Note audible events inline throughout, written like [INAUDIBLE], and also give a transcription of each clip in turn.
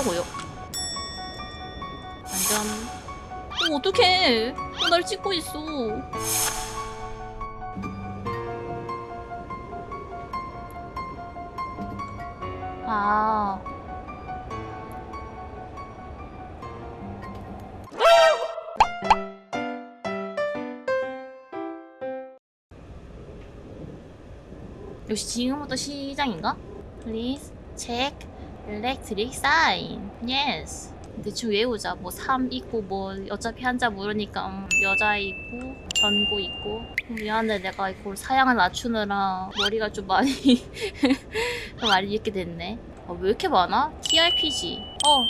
이러고요. 완전. 어, 어떡해. 어, 날 찍고 있어. 아. 역시 지금부터 시작인가? Please check electric sign. Yes. 대충 외우자. 뭐3 있고 뭐 어차피 한자 모르니까 음, 여자 있고 전고 있고 미안해 내가 이걸 사양을 낮추느라 머리가 좀 많이 [LAUGHS] 많이 읽게 됐네. 아, 왜 이렇게 많아? TRPG. 어,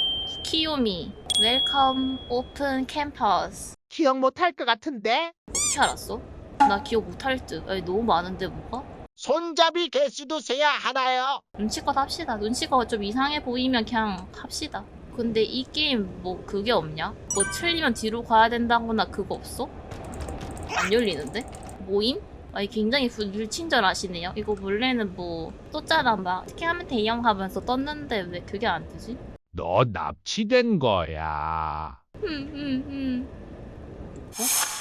키요미. Welcome Open Campus. 기억 못할 것 같은데 어떻게 알았어? 나 기억 못할 듯. 아니, 너무 많은데 뭐가? 손잡이 개수도 세야 하나요? 눈치껏 합시다. 눈치가 좀 이상해 보이면 그냥 합시다. 근데 이 게임 뭐 그게 없냐? 뭐 틀리면 뒤로 가야 된다거나 그거 없어? 안 열리는데? 모임? 아니 굉장히 부- 불친절하시네요. 이거 원래는 뭐 떴잖아 막 어떻게 하면 대형 하면서 떴는데 왜 그게 안 뜨지? 너 납치된 거야. 흠흠흠 어?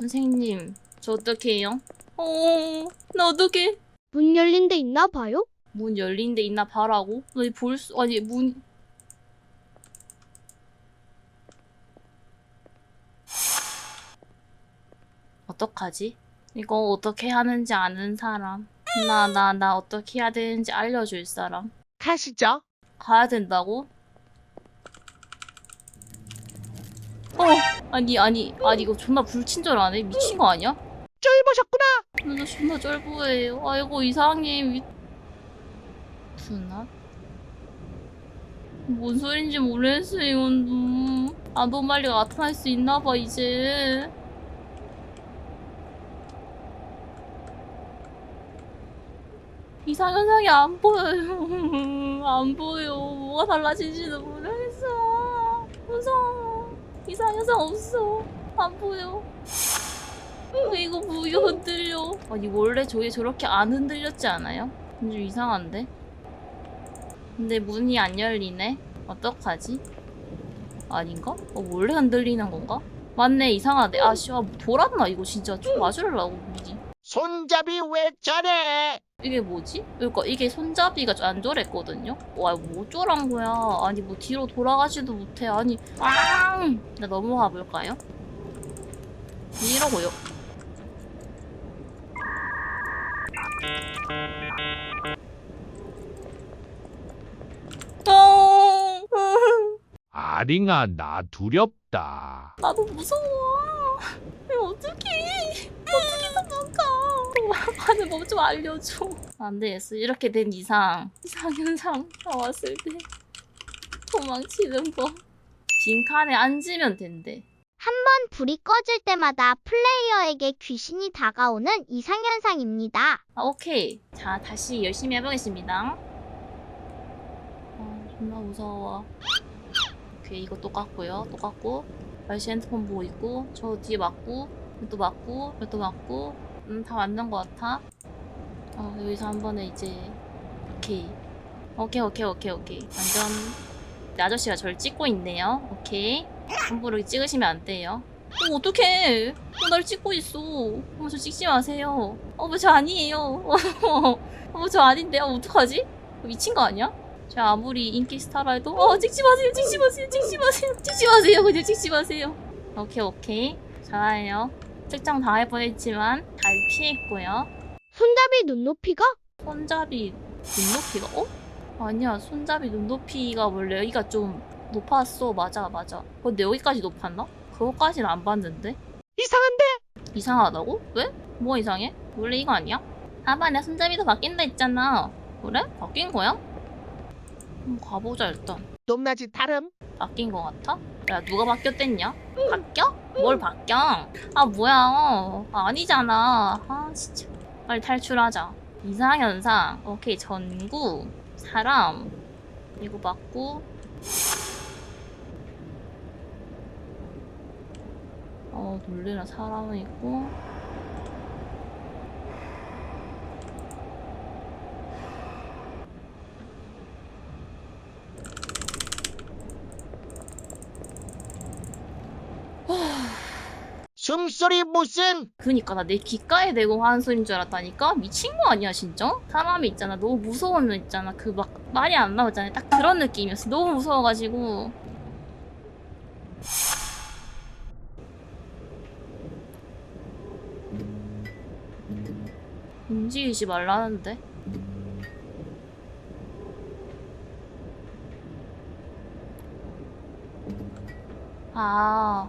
선생님 저 어떻게 해요? 어, 나 어떡해? 문 열린 데 있나 봐요? 문 열린 데 있나 봐라고? 아니 볼 수, 아니 문 어떡하지? 이거 어떻게 하는지 아는 사람 나 나 나 어떻게 해야 되는지 알려줄 사람 가시죠. 가야 된다고? 어 아니 아니 아니 이거 존나 불친절하네 미친 거 아니야? 쫄보셨구나. 나 존나 쫄보해요. 아이고 이상해. 위... 두나? 뭔 소린지 모르겠어요. 이건 아노말리가 나타날 수 있나봐 이제. 이상현상이 안 보여요. [LAUGHS] 안 보여. 뭐가 달라진지도 모르겠어. 무서워. 이상 현상 없어. 안 보여. 어, 이거 무게 흔들려. 아니 원래 저게 저렇게 안 흔들렸지 않아요? 좀 이상한데? 근데 문이 안 열리네? 어떡하지? 아닌가? 어, 원래 흔들리는 건가? 맞네 이상하네 아 씨발 돌았나 이거 진짜 좀 맞으려고 미리 손잡이 왜 저래? 이게 뭐지? 그러니까 이게 손잡이가 좀안 저랬거든요? 와, 뭐 어쩌란 거야. 아니, 뭐 뒤로 돌아가지도 못해. 아니, 빵! 나 넘어가 볼까요? 이러고요. 어, [LAUGHS] 아링아 나 두렵다. 나도 무서워. 어떡해. 가는 법좀 알려줘. 안 되겠어. 이렇게 된 이상, 이상현상 나왔을 때 도망치는 법. 빈칸에 앉으면 된대. 한 번 불이 꺼질 때마다 플레이어에게 귀신이 다가오는 이상현상입니다. 아, 오케이. 자, 다시 열심히 해보겠습니다. 아, 존나 무서워. 오케이, 이거 똑같고요. 똑같고. 날씨 핸드폰 보고 있고, 저 뒤에 맞고, 또 맞고, 또 맞고, 음, 다 맞는 것 같아. 아, 여기서 한 번에 이제, 오케이. 오케이, 오케이, 오케이, 오케이. 완전, 이 아저씨가 저를 찍고 있네요. 오케이. 함부로 찍으시면 안 돼요. 어, 어떡해. 어, 날 찍고 있어. 어, 저 찍지 마세요. 어, 뭐 저 아니에요. [LAUGHS] 어, 저 아닌데. 어, 어떡하지? 미친 거 아니야? 저 아무리 인기 스타라 해도, 어, 찍지 마세요, 찍지 마세요, 찍지 마세요, 찍지 마세요, 그냥 찍지 마세요. 오케이, 오케이. 잘해요. 특정 당할 뻔했지만, 잘 피했고요. 손잡이 눈높이가 손잡이 눈높이가, 어? 아니야, 손잡이 눈높이가 원래 여기가 좀 높았어. 맞아, 맞아. 근데 여기까지 높았나? 그거까지는 안 봤는데. 이상한데? 이상하다고? 왜? 뭐가 이상해? 원래 이거 아니야? 아마 내 손잡이도 바뀐다 했잖아. 그래? 바뀐 거야? 음, 가보자 일단. 높낮이 다름. 바뀐 거 같아? 야 누가 바뀌었댔냐? 바뀌어? 뭘 바뀌어? 아 뭐야? 아, 아니잖아. 아 진짜. 빨리 탈출하자. 이상현상. 오케이 전구. 사람. 이거 맞고. 어 놀래라 사람은 있고. 숨소리 무슨? 그니까 나 내 귓가에 대고 하는 소리인 줄 알았다니까? 미친 거 아니야 진짜? 사람이 있잖아. 너무 무서우면 있잖아. 그 막 말이 안 나오잖아 딱 그런 느낌이었어. 너무 무서워가지고. 움직이지 말라는데? 아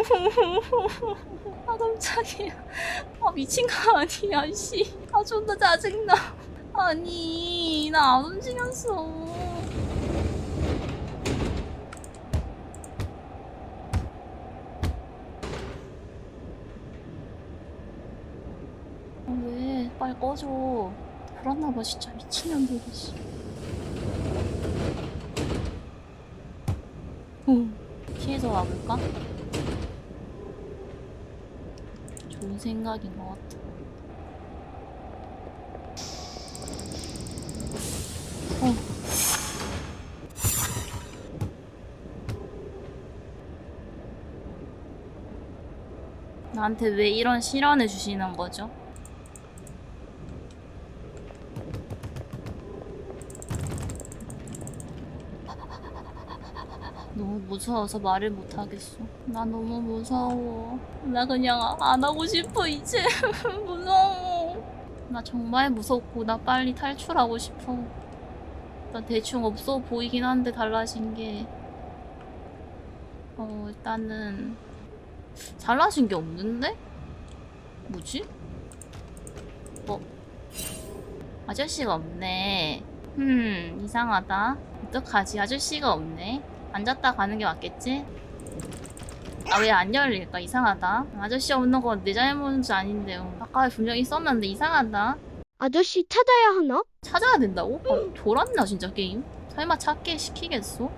[LAUGHS] 아 깜짝이야. 아 미친 거 아니야 씨 아 존나 짜증나. 아니 나 안 움직였어. 아, 왜? 빨리 꺼줘 불안나봐 진짜. 미친년들이 씨. 응. 피해서 와볼까? 좋은 생각인 것 같아. 어. 나한테 왜 이런 시련을 주시는 거죠? 너 무 무서워서 말을 못 하겠어. 나 너무 무서워. 나 그냥 안 하고 싶어 이제 [LAUGHS] 무서워. 나 정말 무섭고 나 빨리 탈출하고 싶어. 나 대충 없어 보이긴 한데 달라진 게. 어 일단은 달라진 게 없는데? 뭐지? 어 아저씨가 없네. 음 이상하다. 어떡하지? 아저씨가 없네. 앉았다 가는 게 맞겠지? 아 왜 안 열릴까 이상하다 아저씨 없는 건내 잘못은 아닌데 요 아까 분명히 썼는데 이상하다 아저씨 찾아야 하나? 찾아야 된다고? 아, 돌았나 진짜 게임? 설마 찾게 시키겠어?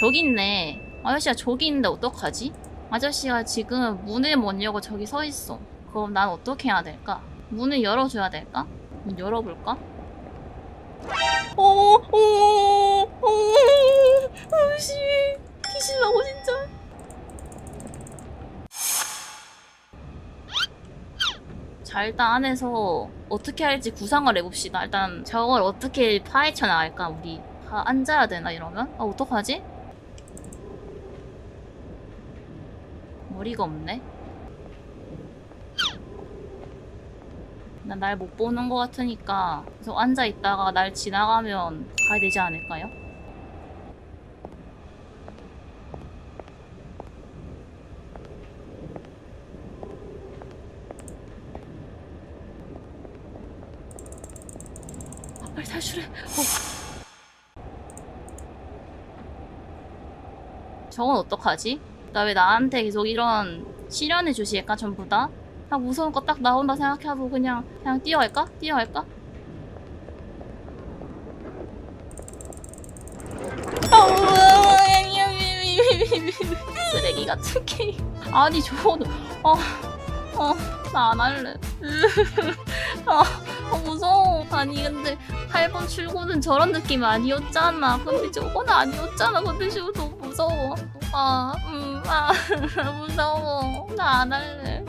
저기 있네 아저씨가 저기 있는데 어떡하지? 아저씨가 지금 문을 못 열고 저기 서 있어 그럼 난 어떻게 해야 될까? 문을 열어줘야 될까? 문 열어볼까? 어, 어, 어, 아씨, 뒤질라고 진짜. 자, 일단 안에서 어떻게 할지 구상을 해봅시다. 일단 저걸 어떻게 파헤쳐 나갈까, 우리. 다 앉아야 되나, 이러면? 아, 어떡하지? 머리가 없네. 날 못 보는 것 같으니까 계속 앉아 있다가 날 지나가면 가야 되지 않을까요? 아, 빨리 탈출해. 어. 저건 어떡하지? 나 왜 나한테 계속 이런 시련을 주실까 전부 다? 아 무서운 거 딱 나온다 생각해도 그냥 그냥 뛰어갈까? 뛰어갈까? 쓰레기 같은 게임 아니 저는 어어나 안 할래. 아 어, 무서워. 아니 근데 8번 출구는 저런 느낌 아니었잖아. 근데 저건 아니었잖아. 근데 지금 너무 무서워. 아음 아 [LAUGHS] 무서워. 나 안 할래